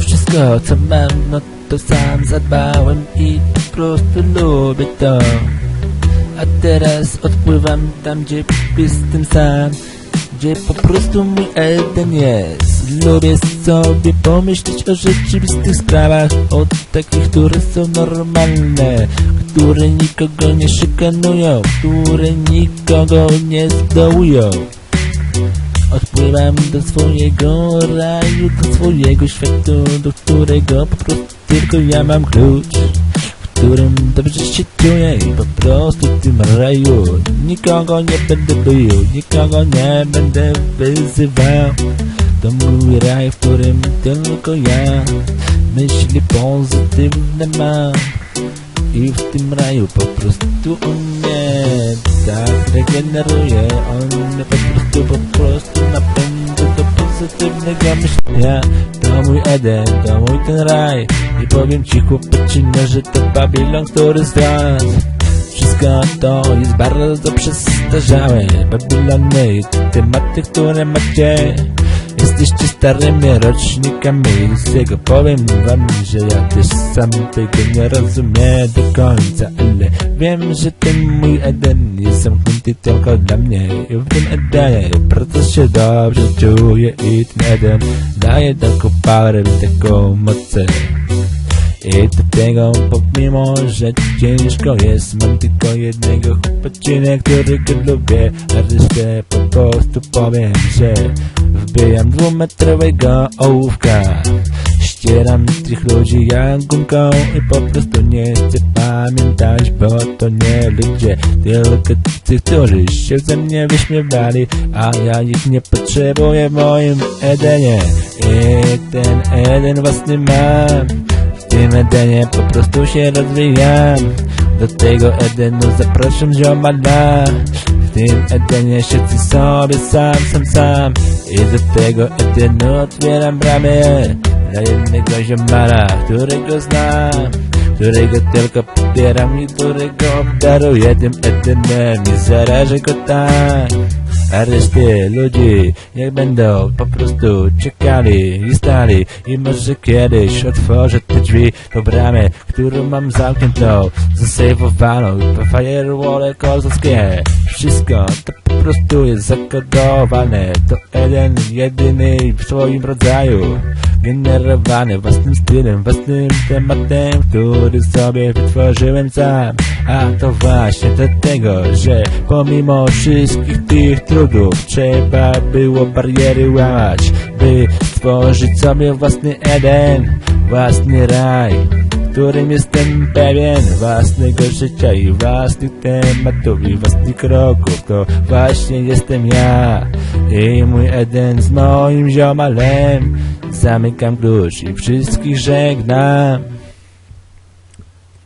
wszystko co mam, no to sam zadbałem i po prostu lubię to. A teraz odpływam tam, gdzie jestem sam, gdzie po prostu mój Eden jest. Lubię sobie pomyśleć o rzeczywistych sprawach, o takich, które są normalne, które nikogo nie szykanują, które nikogo nie zdołują. Odpływam do swojego raju, do swojego światu, do którego po prostu tylko ja mam klucz W którym dobrze się czuję i po prostu w tym raju Nikogo nie będę bił, nikogo nie będę wyzywał. To mój raj, w którym tylko ja Myśli pozytywne mam i w tym raju po prostu on mnie tak regeneruje On mnie po prostu, po prostu napędza do pozytywnego myślenia. To mój Eden, to mój ten raj. I powiem ci chłopaczyna, że to Babylon, który zdradza wszystko to jest bardzo przestarzałe. Babylony, tematy, które macie Jesteście starymi rocznikami Z tego powiem wam, że ja też sam tego nie rozumiem do końca Ale wiem, że ten mój Eden jest zamknięty tylko dla mnie. I w tym Edenie bardzo się dobrze czuję I ten Eden daje taką power, taką mocę i tego pomimo, że ciężko jest Mam tylko jednego chłopaczyna, którego lubię A resztę po prostu powiem, że Wbijam dwumetrowego ołówka Ścieram tych ludzi jak gumką I po prostu nie chcę pamiętać Bo to nie ludzie Tylko ci, którzy się ze mnie wyśmiewali A ja ich nie potrzebuję w moim Edenie. I ten Eden własny mam. W tym Edenie po prostu się rozwijam. Do tego Edenu zapraszam ziomala tym Edenie siedzę sobie sam, sam, sam. I do tego Edenu otwieram bramy. Dla jednego ziomala, którego znam Którego tylko popieram i którego obdaruję tym Edenem Nie zarażę go tak reszty ludzi niech będą po prostu czekali i stali I może kiedyś otworzę te drzwi do bramę, którą mam zamkniętą Zasejwowaną po firewall kozowskie Wszystko to po prostu jest zakodowane To jeden, jedyny w swoim rodzaju Generowany własnym stylem, własnym tematem Który sobie wytworzyłem sam. A to właśnie dlatego, że pomimo wszystkich tych trudów Trzeba było bariery łamać By stworzyć sobie własny Eden Własny raj którym jestem pewien własnego życia i własnych tematów i własnych kroków. To właśnie jestem ja i mój Eden z moim ziomalem. Zamykam klucz i wszystkich żegnam